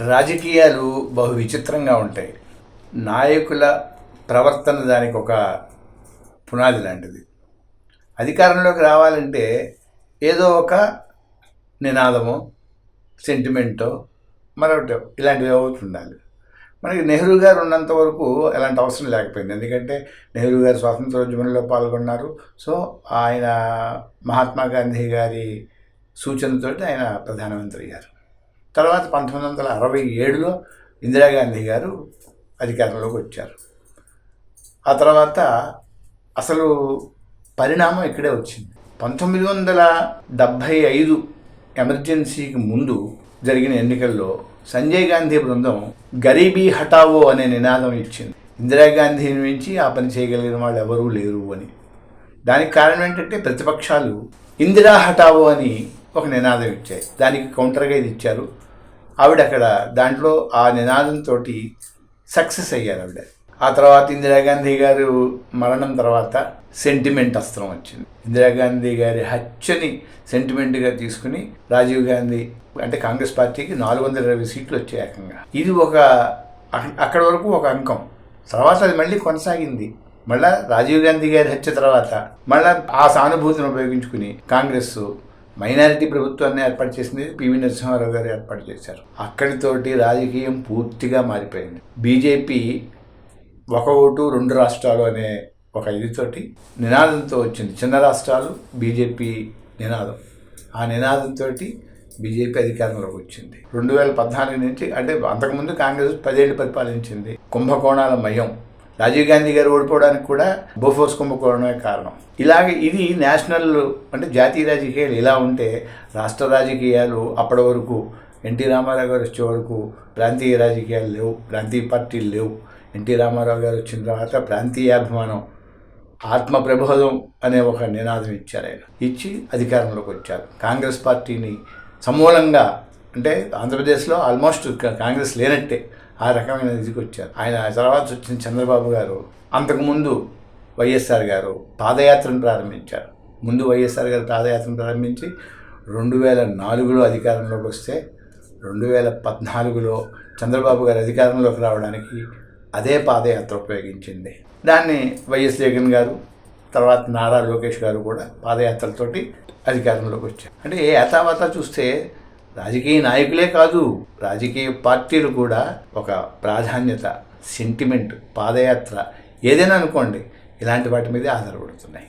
రాజకీయాలు బహు విచిత్రంగా ఉంటాయి. నాయకుల ప్రవర్తన దానికి ఒక పునాది లాంటిది. అధికారంలోకి రావాలంటే ఏదో ఒక నినాదమో సెంటిమెంటో మరొకటి ఇలాంటివి అవుతుండాలి. మనకి నెహ్రూ గారు ఉన్నంత వరకు ఎలాంటి అవసరం లేకపోయింది. ఎందుకంటే నెహ్రూ గారు స్వాతంత్రోద్యమంలో పాల్గొన్నారు. సో ఆయన మహాత్మా గాంధీ గారి సూచనతోటి ఆయన ప్రధానమంత్రి అయ్యారు. తర్వాత పంతొమ్మిది వందల అరవై ఏడులో ఇందిరాగాంధీ గారు అధికారంలోకి వచ్చారు. ఆ తర్వాత అసలు పరిణామం ఇక్కడే వచ్చింది. పంతొమ్మిది వందల డెబ్భై ఐదు ఎమర్జెన్సీకి ముందు జరిగిన ఎన్నికల్లో సంజయ్ గాంధీ బృందం గరీబీ హటావో అనే నినాదం ఇచ్చింది. ఇందిరాగాంధీ నుంచి ఆ పని చేయగలిగిన వాళ్ళు ఎవరూ లేరు అని. దానికి కారణం ఏంటంటే ప్రతిపక్షాలు ఇందిరా హటావో అని ఒక నినాదం ఇచ్చాయి. దానికి కౌంటర్గా ఇది ఇచ్చారు. ఆవిడ అక్కడ దాంట్లో ఆ నినాదంతో సక్సెస్ అయ్యారు ఆవిడ. ఆ తర్వాత ఇందిరాగాంధీ గారు మరణం తర్వాత సెంటిమెంట్ అస్త్రం వచ్చింది. ఇందిరాగాంధీ గారి హత్యని సెంటిమెంట్గా తీసుకుని రాజీవ్ గాంధీ అంటే కాంగ్రెస్ పార్టీకి నాలుగు వందల ఇరవై సీట్లు వచ్చాయి ఏకంగా. ఇది ఒక అక్కడ అక్కడి వరకు ఒక అంకం. తర్వాత అది మళ్ళీ కొనసాగింది. మళ్ళా రాజీవ్ గాంధీ గారి హత్య తర్వాత మళ్ళా ఆ సానుభూతిని ఉపయోగించుకుని కాంగ్రెస్ మైనారిటీ ప్రభుత్వాన్ని ఏర్పాటు చేసింది పివి నరసింహారావు గారు ఏర్పాటు చేశారు. అక్కడితోటి రాజకీయం పూర్తిగా మారిపోయింది. బీజేపీ ఒక ఓటు రెండు రాష్ట్రాలు అనే ఒక ఇదితోటి నినాదంతో వచ్చింది. చిన్న రాష్ట్రాలు బీజేపీ నినాదం. ఆ నినాదంతో బీజేపీ అధికారంలోకి వచ్చింది. రెండు వేల పద్నాలుగు నుంచి అంటే అంతకుముందు కాంగ్రెస్ పదేళ్ళు పరిపాలించింది కుంభకోణాల మయం. రాజీవ్ గాంధీ గారు ఓడిపోవడానికి కూడా బోఫోర్స్ కుంభకోణమే కారణం. ఇలాగ ఇది నేషనల్ అంటే జాతీయ రాజకీయాలు ఇలా ఉంటే రాష్ట్ర రాజకీయాలు అప్పటి వరకు ఎన్టీ రామారావు గారు వచ్చే వరకు ప్రాంతీయ రాజకీయాలు లేవు ప్రాంతీయ పార్టీలు లేవు. ఎన్టీ రామారావు గారు వచ్చిన తర్వాత ప్రాంతీయాభిమానం ఆత్మ ప్రబోధం అనే ఒక నినాదం ఇచ్చారు ఆయన. ఇచ్చి అధికారంలోకి వచ్చారు. కాంగ్రెస్ పార్టీని సమూలంగా అంటే ఆంధ్రప్రదేశ్లో ఆల్మోస్ట్ కాంగ్రెస్ లేనట్టే. ఆ రకమైన ఇదికి వచ్చారు ఆయన తర్వాత వచ్చిన చంద్రబాబు గారు అంతకుముందు వైఎస్ఆర్ గారు పాదయాత్రను ప్రారంభించారు. ముందు వైఎస్ఆర్ గారు పాదయాత్రను ప్రారంభించి రెండు వేల నాలుగులో అధికారంలోకి వస్తే రెండు వేల పద్నాలుగులో చంద్రబాబు గారు అధికారంలోకి రావడానికి అదే పాదయాత్ర ఉపయోగించింది. దాన్ని వైఎస్ జగన్ గారు తర్వాత నారా లోకేష్ గారు కూడా పాదయాత్రలతోటి అధికారంలోకి వచ్చారు. అంటే ఏ యాతావాత చూస్తే రాజకీయ నాయకులే కాదు రాజకీయ పార్టీలు కూడా ఒక ప్రాధాన్యత సెంటిమెంట్ పాదయాత్ర. ఏదైనా అనుకోండి ఇలాంటి వాటి మీదే ఆధారపడుతున్నాయి.